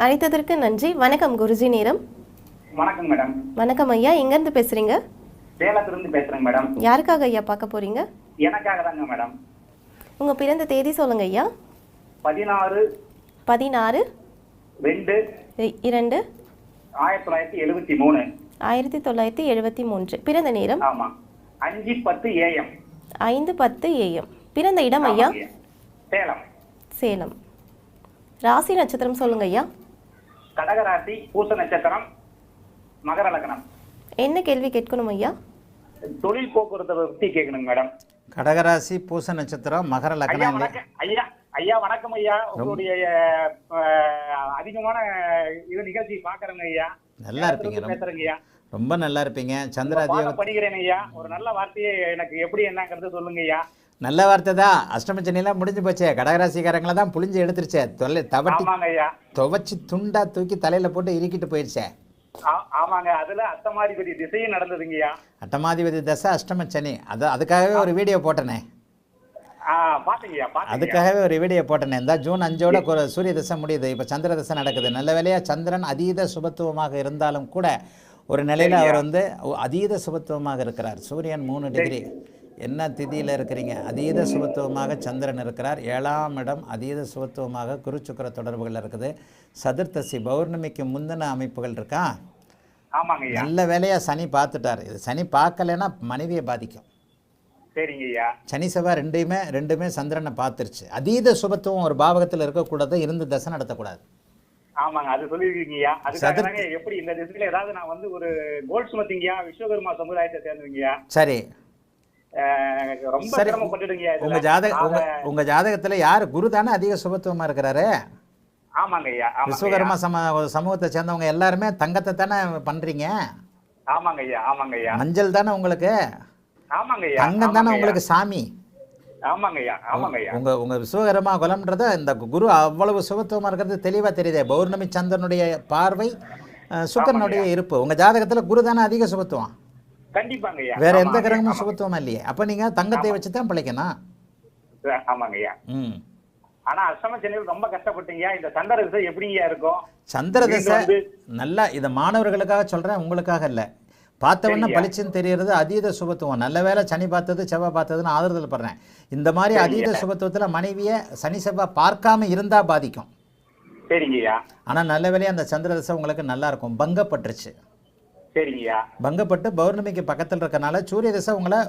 அழைத்ததற்கு நன்றி. வணக்கம் குருஜி நேரம். வணக்கம் மேடம். வணக்கம் ஐயா. எங்கேருந்து பேசுகிறீங்க சேலத்திலிருந்து பேசுறேங்க மேடம். யாருக்காக ஐயா பார்க்க போகிறீங்க எனக்காக தாங்க மேடம். உங்கள் பிறந்த தேதி சொல்லுங்க ஐயா. பதினாறு பதினாறு ரெண்டு இரண்டு ஆயிரத்தி தொள்ளாயிரத்தி எழுபத்தி மூணு. ஆயிரத்தி தொள்ளாயிரத்தி எழுபத்தி மூன்று. பிறந்த நேரம்? ஆமா. அஞ்சு பத்து ஏஎம். ஐந்து பத்து ஏஎம். பிறந்த இடம் ஐயா? சேலம். சேலம். ராசி நட்சத்திரம் சொல்லுங்க ஐயா. கடகராசி பூச நட்சத்திரம் மகர லக்னம். என்ன கேள்வி கேட்கணும் ஐயா? தொழில் போக்குவரத்தை பத்தி கேட்கணுங்க மேடம். கடகராசி பூச நட்சத்திரம் மகர ஐயா லக்னம் ஐயா ஐயா வணக்கம் ஐயா. உங்களுடைய அதிகமான இது நிகழ்ச்சி பாக்குறேங்க ஐயா. நல்லா இருப்பீங்க. பேசுறேங்க ஐயா. ரொம்ப நல்லா இருப்பீங்க. சந்திர பண்ணிக்கிறேன் ஐயா. ஒரு நல்ல வார்த்தையை எனக்கு எப்படி என்னங்கிறது சொல்லுங்க ஐயா. நல்ல வார்த்தை தான். அஷ்டமச்சனிலாம் முடிஞ்சு போச்சே. கடகராசிக்காரங்களை தான் புளிஞ்சு எடுத்துருச்சே. தொல்லை தவட்டி துவைச்சி துண்டா தூக்கி தலையில் போட்டு இறுக்கிட்டு போயிடுச்சே ஆ- ஆமாங்க. அதுல அத்தமாதிபதி திசையும் நடந்ததுங்கய்யா. அட்டமாதிபதி தசை அஷ்டமச்சனி அது அதுக்காகவே ஒரு வீடியோ போட்டனே. அதுக்காகவே ஒரு வீடியோ போட்டனே. இந்த ஜூன் அஞ்சோட சூரிய தசை முடியுது. இப்போ சந்திர தசை நடக்குது. நல்ல வேளையா சந்திரன் அதீத சுபத்துவமாக இருந்தாலும் கூட ஒரு நிலையில் அவர் வந்து அதீத சுபத்துவமாக இருக்கிறார். சூரியன் மூணு டிகிரி. என்ன திதியில் இருக்கிறீங்க? அதீத சுபத்துவமாக சந்திரன் இருக்கிறார். ஏழாம் இடம் அதீத சுபத்துவமாக குருச்சுக்கர தொடர்புகள் இருக்குது. சதுர்த்தசி பௌர்ணமிக்கு முந்தின அமைப்புகள் இருக்கா? ஆமாங்கய்யா நல்ல வேலையா சனி பார்த்துட்டார். இது சனி பார்க்கலைன்னா மனைவியை பாதிக்கும். சரிங்கய்யா சனி செவ்வாய் ரெண்டையுமே ரெண்டுமே சந்திரனை பார்த்துருச்சு. அதீத சுபத்துவம் ஒரு பாவகத்தில் இருக்கக்கூடாது இருந்து தசை நடத்தக்கூடாது. ஆமாங்க அது சொல்லிருக்கீங்கய்யா அதுக்காக எப்படி இந்த திசையில ஏதாவது நான் வந்து ஒரு கோல்ட் சுமத்திங்கய்யா விஸ்வகர்மா சமுதாயத்தை சேர்ந்துங்கய்யா சரி. ரொம்ப. உங்க ஜாதக உங்க ஜாதகத்துல யார்? குரு தானே அதிக சுபத்துவமா இருக்கிறாரு? விஸ்வகர்மா சம சமூகத்தை சேர்ந்தவங்க எல்லாருமே தங்கத்தை தானே பண்றீங்க? ஆமாங்கய்யா ஆமாங்கய்யா மஞ்சள் தானே உங்களுக்கு? ஆமாங்கய்யா தங்கம் தானே. உங்களுக்கு சாமி? ஆமாங்கய்யா ஆமாங்கய்யா உங்க உங்க விஸ்வகர்மா குலம்ன்றத இந்த குரு அவ்வளவு சுபத்துவமா இருக்கிறது தெளிவா தெரியுதே. பௌர்ணமி சந்திரனுடைய பார்வை சுக்கிரனுடைய இருப்பு. உங்க ஜாதகத்துல குரு தானே அதிக சுபத்துவம்? கண்டிப்பாங்கய்யா வேற எந்த கிரகமும். சுபத்துவமா இல்லையே. அப்ப நீங்க தங்கத்தை வச்சு தான் பிழைக்கணும். ஆமாங்கய்யா ம். ஆனா அஷ்டம சென்னையில் ரொம்ப கஷ்டப்பட்டீங்கய்யா இந்த சந்திர திசை எப்படிங்கய்யா இருக்கும்? சந்திர தசை நல்லா இதை மாணவர்களுக்காக சொல்றேன் உங்களுக்காக இல்லை. பார்த்தவொன்னே. பளிச்சுன்னு தெரியறது அதீத சுபத்துவம் நல்ல வேளை சனி பார்த்தது செவ்வாய் பார்த்ததுன்னு ஆதரவில் படுறேன். இந்த மாதிரி. அதீத சுபத்துவத்துல மனைவியை சனி செவ்வாய் பார்க்காம இருந்தா பாதிக்கும். சரிங்கய்யா ஆனா நல்ல வேளையா அந்த சந்திர தசை உங்களுக்கு நல்லா இருக்கும். பங்கப்பட்டுருச்சு. சரிங்கய்யா பங்கப்பட்டு பௌர்ணமிக்கு பக்கத்தில் இருக்கனால சூரிய தசை உங்களை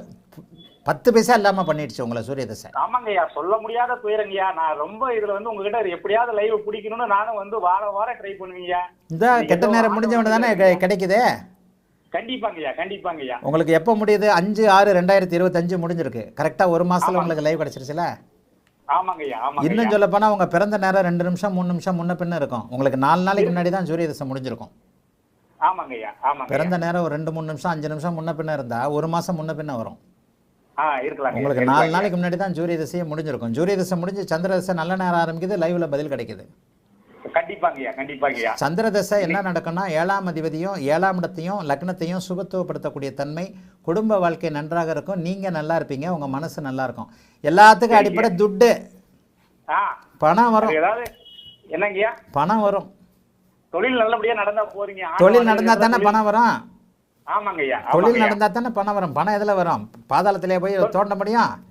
பத்து பைசா இல்லாம பண்ணிடுச்சு உங்களை சூரிய தசை ஆமாங்கய்யா சொல்ல முடியாத துயரங்கய்யா. நான் ரொம்ப இதுல வந்து உங்ககிட்ட எப்படியாவது லைவ் பிடிக்கணும்னு நானும் வந்து வார வாரம் ட்ரை பண்ணுவீங்கய்யா. இந்த கெட்ட நேரம் முடிஞ்சவன தானே கிடைக்குதே? கண்டிப்பாங்கய்யா கண்டிப்பாங்கய்யா. உங்களுக்கு எப்போ முடியுது? அஞ்சு ஆறு ரெண்டாயிரத்தி இருபத்தஞ்சு முடிஞ்சிருக்கு. கரெக்டாக ஒரு மாசத்துல உங்களுக்கு லைவ் கிடச்சிருச்சுல? இன்னும் சொல்ல போனால் உங்கள் பிறந்த நேரம் ரெண்டு நிமிஷம் மூணு நிமிஷம் முன்ன பின்ன இருக்கும். உங்களுக்கு நாலு நாளைக்கு முன்னாடி தான் சூரிய தசை முடிஞ்சிருக்கும். ஆமாங்கய்யா ஆமாங்க பிறந்த நேரம் ஒரு ரெண்டு மூணு நிமிஷம் அஞ்சு நிமிஷம் முன்ன பின்ன இருந்தால் ஒரு மாதம் முன்ன பின்ன வரும். ஆ இருக்கலாம் உங்களுக்கு நாலு நாளைக்கு முன்னாடி தான் சூரிய தசையே முடிஞ்சிருக்கும். சூரிய தசை முடிஞ்சு சந்திர தசை நல்ல நேரம் ஆரம்பிக்குது லைவ்ல பதில் கிடைக்குது. கண்டிப்பாங்கய்யா கண்டிப்பாங்கய்யா. சந்திர தசை என்ன நடக்கும்னா ஏழாம் அதிபதியும் ஏழாம் இடத்தையும் லக்னத்தையும் சுபத்துவப்படுத்தக்கூடிய தன்மை குடும்ப வாழ்க்கை நன்றாக இருக்கும். நீங்கள் நல்லா இருப்பீங்க உங்கள் மனசு நல்லா இருக்கும். எல்லாத்துக்கும் அடிப்படை துட்டு. பணம் வரும். பணம் வரும். தொழில் நல்லபடியா நடந்தா போறீங்க. தொழில் நடந்தா தானே தொழில்- பணம் வரும்? ஆமாங்கய்யா தொழில் ஆமாங்கய்யா நடந்தா தானே பணம் வரும்? பணம் எதில் வரும்? பாதாளத்திலே போய் தோண்ட முடியும்?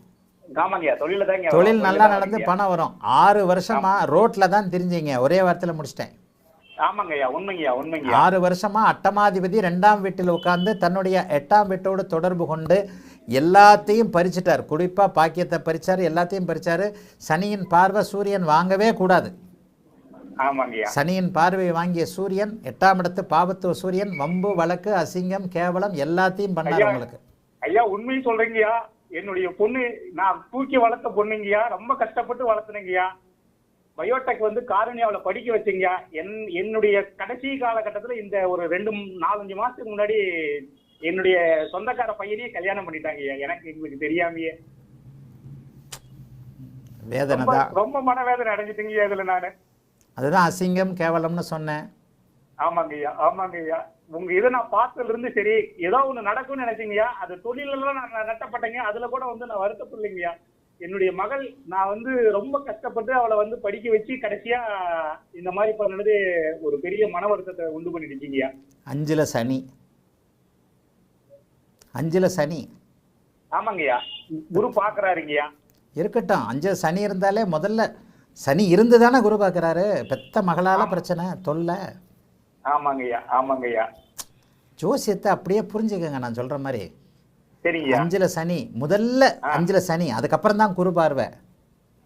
தொழில தொழில் நல்லா நடந்து பணம் வரும். ஆறு வருஷமா ரோட்ல தான் தெரிஞ்சீங்க. ஒரே வாரத்தில் முடிச்சிட்டேன். ஆறு வருஷமா அட்டமாதிபதி ரெண்டாம் வீட்டில் உட்கார்ந்து தன்னுடைய எட்டாம் வீட்டோடு தொடர்பு கொண்டு எல்லாத்தையும் பறிச்சிட்டார். குறிப்பா பாக்கியத்தை பறிச்சாரு எல்லாத்தையும் பறிச்சாரு. சனியின் பார்வை சூரியன் வாங்கவே கூடாது. சனியின் பார்வையை வாங்கிய சூரியன் எட்டாம் இடத்து பாவத்துவ சூரியன் வம்பு வழக்கு அசிங்கம் கேவலம் எல்லாத்தையும் பண்ணார். உங்களுக்கு. ஐயா உண்மையை சொல்றீங்கய்யா. என்னுடைய பொண்ணு நான் தூக்கி வளர்த்த பொண்ணுங்கய்யா. ரொம்ப கஷ்டப்பட்டு வளர்த்துனங்கய்யா. பயோடெக் வந்து காரணியாவுல படிக்க வச்சீங்கய்யா. என் என்னுடைய கடைசி காலகட்டத்துல இந்த ஒரு ரெண்டு நாலஞ்சு மாசத்துக்கு முன்னாடி என்னுடைய சொந்தக்கார பையனையே கல்யாணம் பண்ணிட்டாங்கய்யா. எனக்கு எங்களுக்கு தெரியாமையே. வேதனை ரொம்ப தான். ரொம்ப மனவேதனை அடைஞ்சிட்டீங்கய்யா இதுல நானு. அதுதான் அசிங்கம் கேவலம்னு சொன்னேன். ஆமாங்கய்யா ஆமாங்கய்யா உங்க இதை நான் பார்த்ததுல இருந்து சரி ஏதோ ஒண்ணு நடக்கும்னு நினைச்சீங்கய்யா. அது தொழிலெல்லாம் நான் நான் நட்டப்பட்டேங்க அதுல கூட வந்து நான் வருத்தப்படலைங்கய்யா. என்னுடைய மகள் நான் வந்து ரொம்ப கஷ்டப்பட்டு அவளை வந்து படிக்க வச்சு கடைசியா இந்த மாதிரி பண்ணது ஒரு பெரிய மன வருத்தத்தை உண்டு பண்ணிடுச்சிங்கய்யா. அஞ்சில் சனி. அஞ்சில் சனி. ஆமாங்கய்யா. குரு பாக்குறாருங்கய்யா இருக்கட்டும் அஞ்சு சனி இருந்தாலே முதல்ல சனி இருந்து தானே குரு பார்க்குறாரு? பெத்த மகளால பிரச்சனை தொல்லை. ஆமாங்கய்யா ஆமாங்கய்யா ஜோசியத்தை அப்படியே புரிஞ்சுக்கங்க நான் சொல்கிற மாதிரி. சரிங்கய்யா அஞ்சில் சனி முதல்ல அஞ்சில் சனி அதுக்கப்புறம் தான் குரு பார்வை.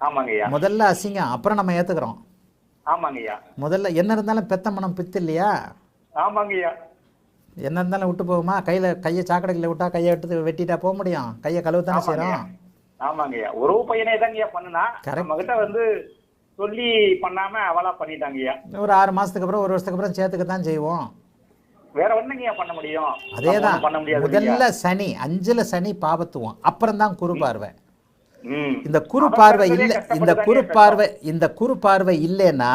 ஆமாங்கய்யா முதல்ல அசிங்கம் அப்புறம் நம்ம ஏற்றுக்கிறோம் ஆமாங்கய்யா முதல்ல என்ன இருந்தாலும் பெத்த மனம் பித்து இல்லையா? ஆமாங்கய்யா என்ன இருந்தாலும் விட்டு போகுமா? கையில் கையை சாக்கடையில் விட்டா கையை எடுத்து வெட்டிட்டா போக முடியும். கையை கழுவு தானே செய்கிறோம் ஆமாங்கய்யா. ஒரு பையனே தாங்கய்யா பண்ணுனா. நம்ம கிட்ட வந்து சொல்லி பண்ணாம அவளா பண்ணிட்டாங்கய்யா. ஒரு ஆறு மாதத்துக்கு அப்புறம் ஒரு வருஷத்துக்கு அப்புறம் சேர்த்துக்க தான் செய்வோம். வேற ஒண்ணுங்கய்யா பண்ண முடியும்? அதே நம்ம தான் ஒண்ணும் பண்ண முடியாது முதல்ல சனி அஞ்சில் சனி பாபத்துவம் அப்புறம் தான் குரு பார்வை. இந்த குரு பார்வை இல்லை இந்த குரு. பார்வை இந்த குரு பார்வை இல்லைன்னா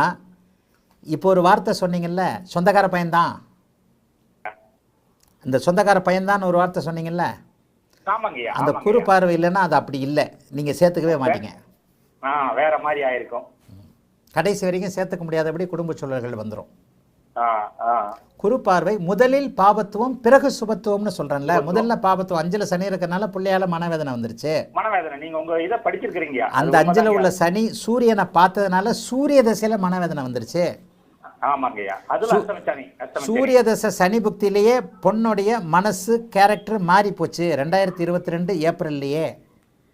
இப்போ ஒரு வார்த்தை சொன்னீங்கல்ல சொந்தக்கார பையன்தான். இந்த சொந்தக்கார பையன்தான் ஒரு வார்த்தை சொன்னீங்கல்ல ஆமாங்கய்யா அந்த. குரு பார்வை இல்லைன்னா அது அப்படி இல்லை. நீங்கள் சேர்த்துக்கவே மாட்டீங்க. ஆ வேற மாதிரி ஆயிருக்கும். கடைசி வரைக்கும் சேர்த்துக்க முடியாதபடி குடும்ப சூழல்கள் வந்துடும் குரு பார்வை முதலில் பாபத்துவம் பிறகு சுபத்துவம்னு சொல்கிறேன்ல முதல்ல பாபத்துவம். அஞ்சில் சனி இருக்கறனால பிள்ளையால மனவேதனை வந்துருச்சு. மனவேதனை. நீங்க உங்க இதை படிச்சிருக்கீங்க அந்த அஞ்சில் உள்ள சனி சூரியனை பார்த்ததுனால சூரிய தசையில் மனவேதனை வந்துருச்சு. ஆமாங்கய்யா அதுல அஸ்தமிச்சானி சூரிய தசை சனி புக்தியிலேயே பொண்ணுடைய மனசு கேரக்டர் மாறி போச்சு ரெண்டாயிரத்தி இருபத்தி ரெண்டு ஏப்ரல்லையே.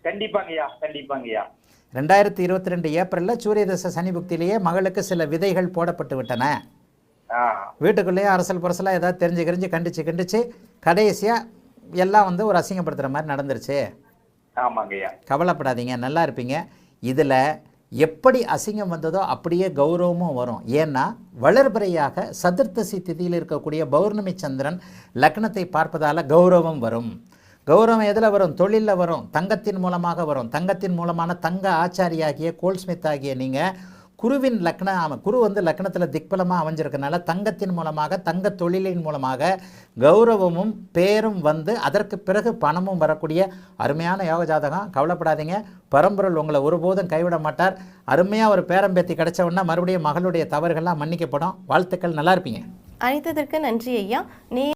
கண்டிப்பாங்கய்யா கண்டிப்பாங்கய்யா ரெண்டாயிரத்தி இருபத்தி ரெண்டு ஏப்ரலில் சூரிய தசை சனி புக்தியிலேயே மகளுக்கு சில விதைகள் போடப்பட்டு விட்டன. வீட்டுக்குள்ளேயே அரசல் பரசலாக ஏதாவது தெரிஞ்சு கரிஞ்சு கண்டிச்சு கண்டிச்சு கடைசியாக எல்லாம் வந்து ஒரு அசிங்கப்படுத்துகிற மாதிரி நடந்துருச்சு. ஆமாங்கய்யா கவலைப்படாதீங்க நல்லா இருப்பீங்க. இதில் எப்படி அசிங்கம் வந்ததோ அப்படியே கௌரவமும் வரும். ஏன்னா வளர்பிறையாக சதுர்த்தசி திதியில் இருக்கக்கூடிய பௌர்ணமி சந்திரன் லக்னத்தை பார்ப்பதால் கௌரவம் வரும். கௌரவம் எதில் வரும்? தொழிலில் வரும். தங்கத்தின் மூலமாக வரும். தங்கத்தின் மூலமான தங்க ஆச்சாரியாகிய கோல்ஸ்மித் ஆகிய நீங்கள் குருவின் லக்ன ஆமா, குரு வந்து லக்னத்தில் திக்பலமாக அமைஞ்சிருக்கனால தங்கத்தின் மூலமாக தங்க தொழிலின் மூலமாக கௌரவமும் பேரும் வந்து அதற்கு பிறகு பணமும் வரக்கூடிய அருமையான யோக ஜாதகம். கவலைப்படாதீங்க. பரம்பொருள் உங்களை ஒருபோதும் கைவிட மாட்டார். அருமையாக ஒரு பேரம்பேத்தி கிடைச்ச உடனே மறுபடியும் மகளுடைய தவறுகள்லாம் மன்னிக்கப்படும். வாழ்த்துக்கள். நல்லா இருப்பீங்க. அழைத்ததற்கு நன்றி ஐயா. நீ